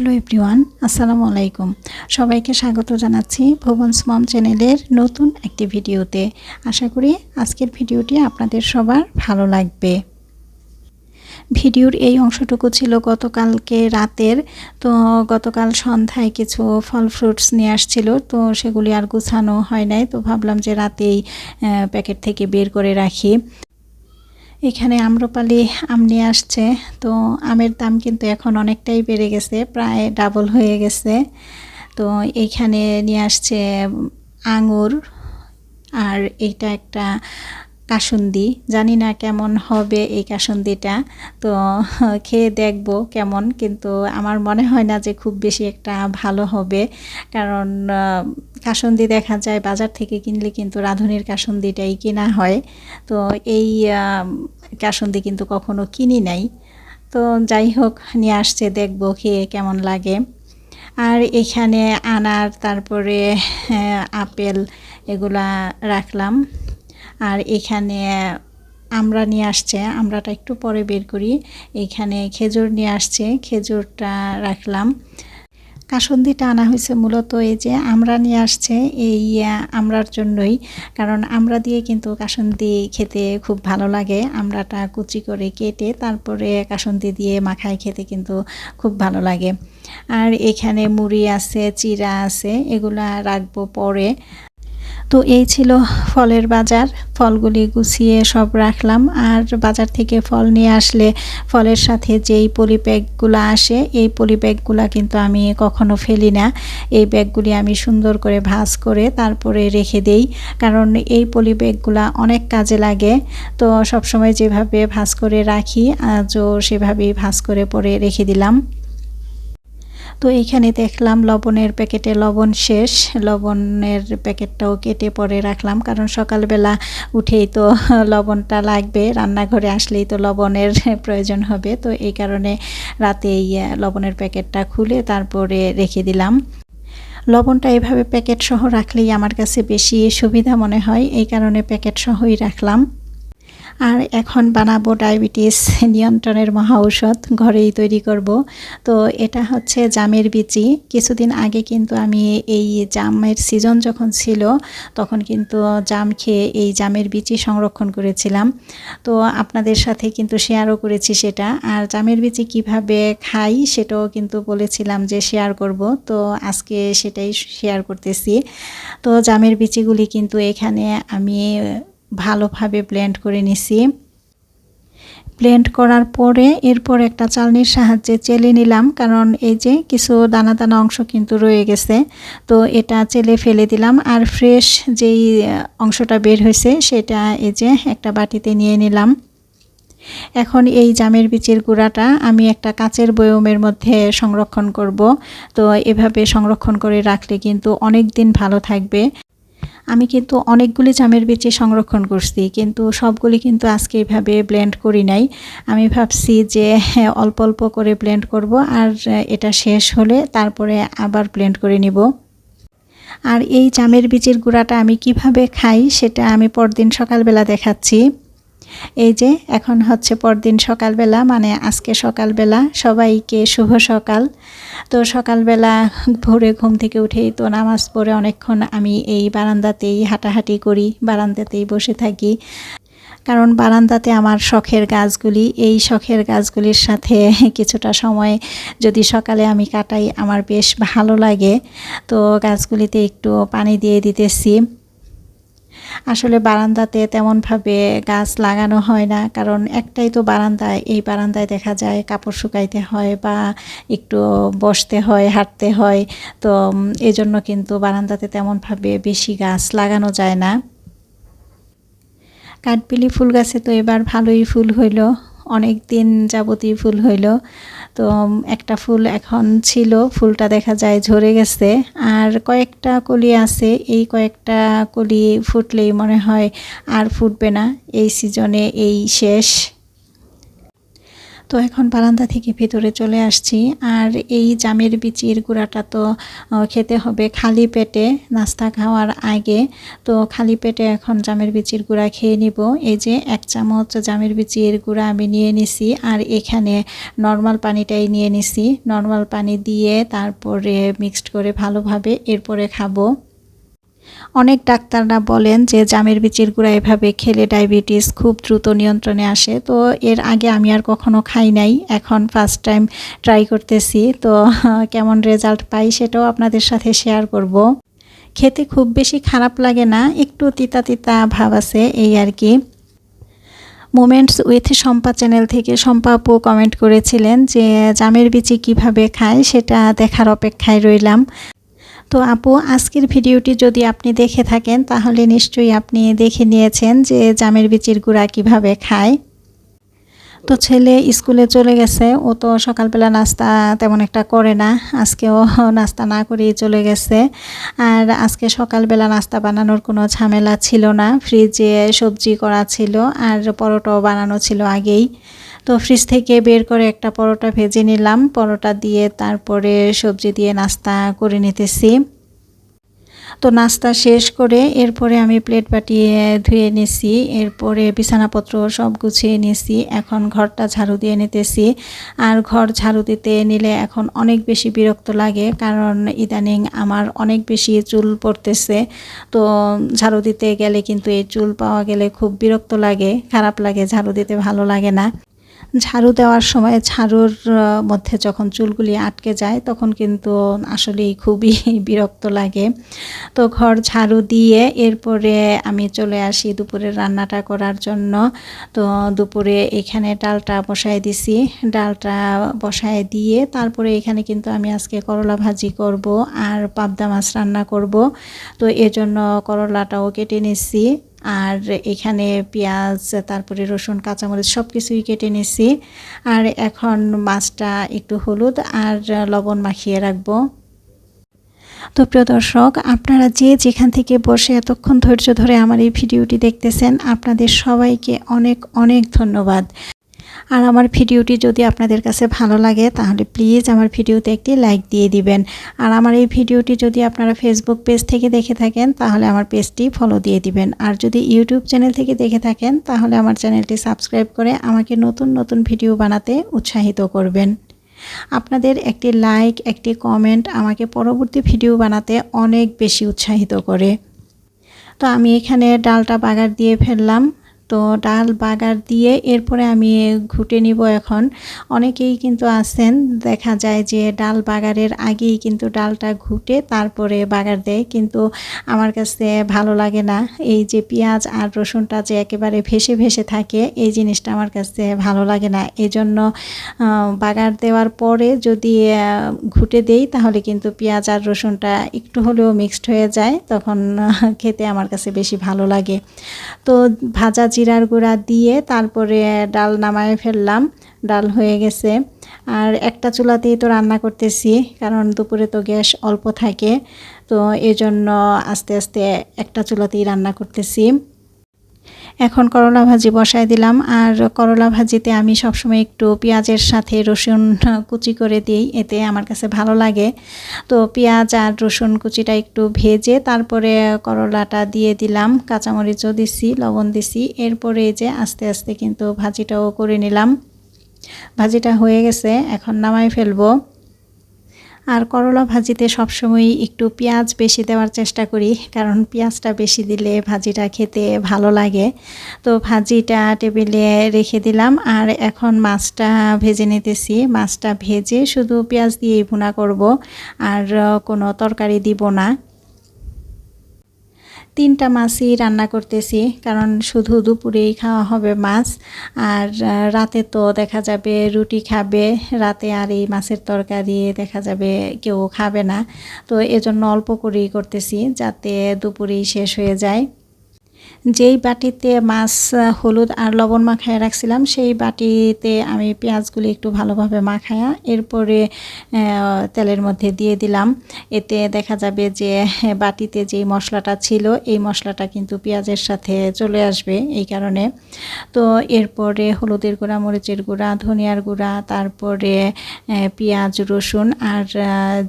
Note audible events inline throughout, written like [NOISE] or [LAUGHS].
Hello everyone, আসসালামু আলাইকুম। সবাইকে স্বাগত জানাচ্ছি ভুবন মম চ্যানেলের নতুন একটি ভিডিওতে। আশা করি আজকের ভিডিওটি আপনাদের সবার ভালো লাগবে। ভিডিওর এই অংশটুকু ছিল গতকালকে রাতের, তো গতকাল সন্ধ্যায় কিছু ফল ফ্রুটস নিয়ে আসছিল, তো সেগুলি আর গুছানো হয় নাই, তো ভাবলাম যে রাতেই প্যাকেট থেকে বের করে রাখি। এখানে আম্রপালি আম নিয়ে আসছে। তো আমের দাম কিন্তু এখন অনেকটাই বেড়ে গেছে, প্রায় ডাবল হয়ে গেছে। তো এইখানে নিয়ে আসছে আঙুর, আর এটা একটা কাসুন্দি, জানি না কেমন হবে এই কাসুন্দিটা। তো [LAUGHS] খেয়ে দেখব কেমন, কিন্তু আমার মনে হয় না যে খুব বেশি একটা ভালো হবে। কারণ কাসুন্দি দেখা যায় বাজার থেকে কিনলে কিন্তু রাঁধুনির কাসুন্দিটাই কেনা হয়। তো এই কাসুন্দি কিন্তু কখনো কিনি নাই। তো যাই হোক, নিয়ে আসছে, দেখব খেয়ে কেমন লাগে। আর এখানে আনার, তারপরে আপেল, এগুলা রাখলাম। আর এখানে আমরা নিয়ে আসছে আমরাটা একটু পরে বের করি। এখানে খেজুর নিয়ে আসছে, খেজুরটা রাখলাম। কাসন্দিটা আনা হয়েছে মূলত এই যে আমরা নিয়ে আসছে, এই আমরার জন্যই। কারণ আমরা দিয়ে কিন্তু কাসন্দি খেতে খুব ভালো লাগে। আমরাটা কুচি করে কেটে তারপরে কাসন্দি দিয়ে মাখায় খেতে কিন্তু খুব ভালো লাগে। আর এখানে মুড়ি আছে, চিরা আছে, এগুলা রাখব পরে। তো এই ছিল ফলের বাজার। ফলগুলি গুছিয়ে সব রাখলাম। আর বাজার থেকে ফল নিয়ে আসলে ফলের সাথে যেই পলি ব্যাগগুলো আসে, এই পলি ব্যাগগুলো কিন্তু আমি কখনো ফেলি না। এই ব্যাগগুলি আমি সুন্দর করে ভাজ করে তারপরে রেখে দেই। কারণ এই পলি ব্যাগগুলো অনেক কাজে লাগে। তো সবসময় যেভাবে ভাজ করে রাখি, আজও সেভাবেই ভাজ করে পরে রেখে দিলাম। তো এইখানে দেখলাম লবণের প্যাকেটে লবণ শেষ। লবণের প্যাকেটটাও কেটে পরে রাখলাম, কারণ সকালবেলা উঠেই তো লবণটা লাগবে, রান্নাঘরে আসলেই তো লবণের প্রয়োজন হবে। তো এই কারণে রাতে এই লবণের প্যাকেটটা খুলে তারপরে রেখে দিলাম। লবণটা এভাবে প্যাকেট সহ রাখলেই আমার কাছে বেশি সুবিধা মনে হয়, এই কারণে প্যাকেট সহই রাখলাম। আর এখন বানাবো ডায়াবেটিস নিয়ন্ত্রণের মহা ঔষধ ঘরেই তৈরি করব। তো এটা হচ্ছে জামের বিচি। কিছুদিন আগে কিন্তু আমি এই জামের সিজন যখন ছিল, তখন কিন্তু জাম খেয়ে এই জামের বিচি সংরক্ষণ করেছিলাম। তো আপনাদের সাথে কিন্তু শেয়ারও করেছি সেটা। আর জামের বিচি কীভাবে খাই সেটাও কিন্তু বলেছিলাম যে শেয়ার করব। তো আজকে সেটাই শেয়ার করতেছি। তো জামের বিচিগুলি কিন্তু এখানে আমি ভালোভাবে ব্লেন্ড করে নিছি। ব্লেন্ড করার পরে এরপর একটা চালনির সাহায্যে চেলে নিলাম, কারণ এই যে কিছু দানা দানা অংশ কিন্তু রয়ে গেছে, তো এটা চেলে ফেলে দিলাম। আর ফ্রেশ যেই অংশটা বের হয়েছে সেটা এই যে একটা বাটিতে নিয়ে নিলাম। এখন এই জামের বীজের গুঁড়াটা আমি একটা কাচের বয়মের মধ্যে সংরক্ষণ করব। তো এভাবে সংরক্ষণ করে রাখলে কিন্তু অনেক দিন ভালো থাকবে। আমি কিন্তু অনেকগুলি জামের বিচি সংরক্ষণ করছি কিন্তু সবগুলি কিন্তু আজকে এভাবে ব্লেন্ড করি নাই। আমি ভাবছি যে হ্যাঁ, অল্প অল্প করে ব্লেন্ড করব আর এটা শেষ হলে তারপরে আবার ব্লেন্ড করে নিব। আর এই জামের বীজের গুঁড়াটা আমি কীভাবে খাই সেটা আমি পরদিন সকালবেলা দেখাচ্ছি। এই যে, এখন হচ্ছে পরদিন সকালবেলা মানে আজকে সকালবেলা, সবাইকে শুভ সকাল। তো সকালবেলা ভোরে ঘুম থেকে উঠেই তো নামাজ পড়ে অনেকক্ষণ আমি এই বারান্দাতেই হাঁটাহাঁটি করি, বারান্দাতেই বসে থাকি। কারণ বারান্দাতে আমার শখের গাছগুলি, এই শখের গাছগুলির সাথে কিছুটা সময় যদি সকালে আমি কাটাই, আমার বেশ ভালো লাগে। তো গাছগুলিতে একটু পানি দিয়ে দিতেছি। আসলে বারান্দাতে তেমনভাবে গাছ লাগানো হয় না। কারণ একটাই তো বারান্দায় এই বারান্দায় দেখা যায় কাপড় শুকাইতে হয় বা একটু বসতে হয়, হাঁটতে হয়। তো এজন্য কিন্তু বারান্দাতে তেমনভাবে বেশি গাছ লাগানো যায় না। কাঠবিলি ফুল গাছে তো এবার ভালোই ফুল হইল। অনেক দিন যাবতীয় ফুল হইল। তো একটা ফুল এখন ছিল, ফুলটা দেখা যায় ঝরে গেছে। আর কয়েকটা কলি আছে, এই কয়েকটা কলি ফুটলেই মনে হয় আর ফুটবে না। এই সিজনে এই শেষ। তো এখন বারান্দা থেকে ভেতরে চলে আসছি। আর এই জামের বিচির গুঁড়াটা তো খেতে হবে খালি পেটে, নাস্তা খাওয়ার আগে। তো খালি পেটে এখন জামের বিচির গুঁড়া খেয়ে নিব। এই যে এক চামচ জামের বিচির গুঁড়া আমি নিয়ে নিছি, আর এখানে নর্মাল পানিটাই নিয়ে নিছি। নর্মাল পানি দিয়ে তারপরে মিক্সড করে ভালোভাবে এরপরে খাব। অনেক ডাক্তাররা বলেন যে জামের বিচির গুঁড়া এভাবে খেলে ডায়াবেটিস খুব দ্রুত নিয়ন্ত্রণে আসে। তো এর আগে আমি আর কখনো খাই নাই, এখন ফার্স্ট টাইম ট্রাই করতেছি। তো কেমন রেজাল্ট পাই সেটাও আপনাদের সাথে শেয়ার করব। খেতে খুব বেশি খারাপ লাগে না, একটু তিতা তিতা ভাব আছে এই আর কি। মোমেন্টস উইথ শম্পা চ্যানেল থেকে শম্পা আপু কমেন্ট করেছিলেন যে জামের বিচি কীভাবে খায় সেটা দেখার অপেক্ষায় রইলাম। তো আপু, আজকের ভিডিওটি যদি আপনি দেখে থাকেন, তাহলে নিশ্চয়ই আপনি দেখে নিয়েছেন যে জামের বিচির গুঁড়া কীভাবে খায়। তো ছেলে স্কুলে চলে গেছে, ও তো সকালবেলা নাস্তা তেমন একটা করে না, আজকেও নাস্তা না করেই চলে গেছে। আর আজকে সকালবেলা নাস্তা বানানোর কোনো ঝামেলা ছিল না, ফ্রিজে সবজি করা ছিল, আর পরোটাও বানানো ছিল আগেই। তো ফ্রিজ থেকে বের করে একটা পরোটা ভেজে নিলাম। পরোটা দিয়ে তারপরে সবজি দিয়ে নাস্তা করে নিতেছি। তো নাস্তা শেষ করে এরপরে আমি প্লেট বাটিয়ে ধুয়ে নিছি। এরপরে বিছানাপত্র সব গুছিয়ে নিছি। এখন ঘরটা ঝাড়ু দিয়ে নিতেছি। আর ঘর ঝাড়ু দিতে নিলে এখন অনেক বেশি বিরক্ত লাগে কারণ ইদানিং আমার অনেক বেশি চুল পড়তেছে। তো ঝাড়ু দিতে গেলে কিন্তু এই চুল পাওয়া গেলে খুব বিরক্ত লাগে, খারাপ লাগে, ঝাড়ু দিতে ভালো লাগে না। ঝাড়ু দেওয়ার সময় ঝাড়ুর মধ্যে যখন চুলগুলি আটকে যায়, তখন কিন্তু আসলেই খুবই [LAUGHS] বিরক্ত লাগে। তো ঘর ঝাড়ু দিয়ে এরপরে আমি চলে আসি দুপুরের রান্নাটা করার জন্য। তো দুপুরে এখানে ডালটা বসায় দিছি। ডালটা বসায় দিয়ে তারপরে এখানে কিন্তু আমি আজকে করলা ভাজি করব আর পাবদা মাছ রান্না করব। তো এজন্য করলাটাও কেটে নিচ্ছি আর এখানে পেঁয়াজ, তারপরে রসুন, কাঁচামরিচ সব কিছুই কেটে নিছি। আর এখন মাছটা একটু হলুদ আর লবণ মাখিয়ে রাখব। তো প্রিয় দর্শক, আপনারা যে যেখান থেকে বসে এতক্ষণ ধৈর্য ধরে আমার এই ভিডিওটি দেখতেছেন, আপনাদের সবাইকে অনেক অনেক ধন্যবাদ। আর আমার ভিডিওটি যদি আপনাদের কাছে ভালো লাগে, তাহলে প্লিজ আমার ভিডিওতে একটি লাইক দিয়ে দিবেন। আর আমার এই ভিডিওটি যদি আপনারা ফেসবুক পেজ থেকে দেখে থাকেন, তাহলে আমার পেজটি ফলো দিয়ে দিবেন। আর যদি ইউটিউব চ্যানেল থেকে দেখে থাকেন, তাহলে আমার চ্যানেলটি সাবস্ক্রাইব করে আমাকে নতুন নতুন ভিডিও বানাতে উৎসাহিত করবেন। আপনাদের একটি লাইক একটি কমেন্ট আমাকে পরবর্তী ভিডিও বানাতে অনেক বেশি উৎসাহিত করে। তো আমি এখানে ডালটা বাগার দিয়ে ফেললাম। তো ডাল বাগার দিয়ে এরপরে আমি ঘুটে নিব এখন। অনেকেই কিন্তু আছেন, দেখা যায় যে ডাল বাগারের আগেই কিন্তু ডালটা ঘুটে তারপরে বাগার দেয়, কিন্তু আমার কাছে ভালো লাগে না। এই যে পেঁয়াজ আর রসুনটা যে একেবারে ভেসে ভেসে থাকে, এই জিনিসটা আমার কাছে ভালো লাগে না। এই জন্য বাগার দেওয়ার পরে যদি ঘুটে দেই, তাহলে কিন্তু পেঁয়াজ আর রসুনটা একটু হলেও মিক্সড হয়ে যায়, তখন খেতে আমার কাছে বেশি ভালো লাগে। তো ভাজা জিরার গুঁড়া দিয়ে তারপরে ডাল নামায় ফেললাম, ডাল হয়ে গেছে। আর একটা চুলাতেই তো রান্না করতেছি, কারণ দুপুরে তো গ্যাস অল্প থাকে, তো এজন্য আস্তে আস্তে একটা চুলাতেই রান্না করতেছি। এখন করলা ভাজি বসায় দিলাম। আর করলা ভাজিতে আমি সবসময় একটু পেঁয়াজের সাথে রসুন কুচি করে দিই, এতে আমার কাছে ভালো লাগে। তো পেঁয়াজ আর রসুন কুচিটা একটু ভেজে তারপরে করলাটা দিয়ে দিলাম, কাঁচামরিচও দিছি, লবণ দিছি। এরপরে যে আস্তে আস্তে কিন্তু ভাজিটাও করে নিলাম। ভাজিটা হয়ে গেছে, এখন নামাই ফেলব। আর করলা ভাজিতে সবসময় একটু পেঁয়াজ বেশি দেওয়ার চেষ্টা করি, কারণ পেঁয়াজটা বেশি দিলে ভাজিটা খেতে ভালো লাগে। তো ভাজিটা টেবিলে রেখে দিলাম, আর এখন মাছটা ভেজে নিতেছি। মাছটা ভেজে শুধু পেঁয়াজ দিয়েই ভুনা করব, আর কোনো তরকারি দিব না। তিনটা মাছই রান্না করতেছি, কারণ শুধু দুপুরেই খাওয়া হবে মাছ, আর রাতে তো দেখা যাবে রুটি খাবে, রাতে আর এই মাছের তরকারি দেখা যাবে কেউ খাবে না। তো এজন্য অল্প করেই করতেছি যাতে দুপুরেই শেষ হয়ে যায়। যেই বাটিতে মাছ হলুদ আর লবণ মাখায় রাখছিলাম সেই বাটিতে আমি পেঁয়াজগুলি একটু ভালোভাবে মাখায়া এরপরে তেলের মধ্যে দিয়ে দিলাম। এতে দেখা যাবে যে হ্যাঁ, বাটিতে যেই মশলাটা ছিল এই মশলাটা কিন্তু পেঁয়াজের সাথে চলে আসবে এই কারণে। তো এরপরে হলুদের গুঁড়া মরিচের গুঁড়া ধনিয়ার গুঁড়া তারপরে পেঁয়াজ রসুন আর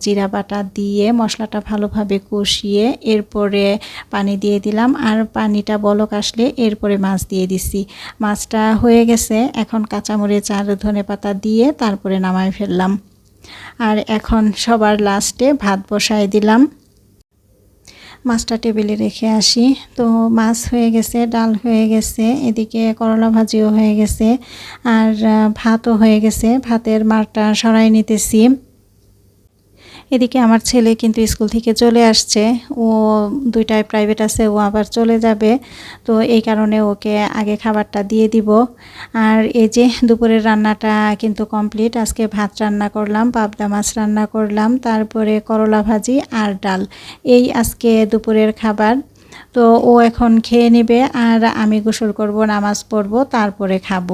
জিরা বাটা দিয়ে মশলাটা ভালোভাবে কষিয়ে এরপরে পানি দিয়ে দিলাম। আর পানিটা বলক আসলে এরপরে মাছ দিয়ে দিছি। মাছটা হয়ে গেছে, এখন কাঁচামরিচ আর ধনে পাতা দিয়ে তারপরে নামায় ফেললাম। আর এখন সবার লাস্টে ভাত বসায় দিলাম। মাছটা টেবিলে রেখে আসি। তো মাছ হয়ে গেছে, ডাল হয়ে গেছে, এদিকে করলা ভাজিও হয়ে গেছে, আর ভাতও হয়ে গেছে। ভাতের মারটা সরাই নিতেছি। এদিকে আমার ছেলে কিন্তু স্কুল থেকে চলে আসছে। ও দুইটায় প্রাইভেট আছে, ও আবার চলে যাবে। তো এই কারণে ওকে আগে খাবারটা দিয়ে দিব। আর এই যে দুপুরের রান্নাটা কিন্তু কমপ্লিট আজকে ভাত রান্না করলাম, পাবদা মাছ রান্না করলাম, তারপরে করলা ভাজি আর ডাল। এই আজকে দুপুরের খাবার। তো ও এখন খেয়ে নেবে আর আমি গোসল করব, নামাজ পড়ব, তারপরে খাব।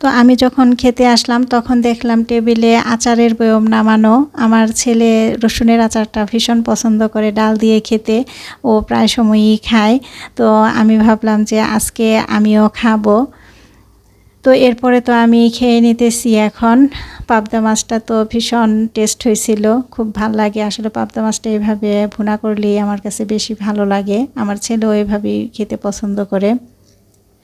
তো আমি যখন খেতে আসলাম, তখন দেখলাম টেবিলে আচারের বয়ম নামানো। আমার ছেলে রসুনের আচারটা ভীষণ পছন্দ করে, ডাল দিয়ে খেতে। ও প্রায় সময়ই খায়। তো আমি ভাবলাম যে আজকে আমিও খাব। তো এরপরে তো আমি খেয়ে নিতেছি এখন। পাবদা মাছটা তো ভীষণ টেস্ট হয়েছিল, খুব ভালো লাগে। আসলে পাবদা মাছটা এভাবে ভুনা করলেই আমার কাছে বেশি ভালো লাগে। আমার ছেলেও এভাবেই খেতে পছন্দ করে।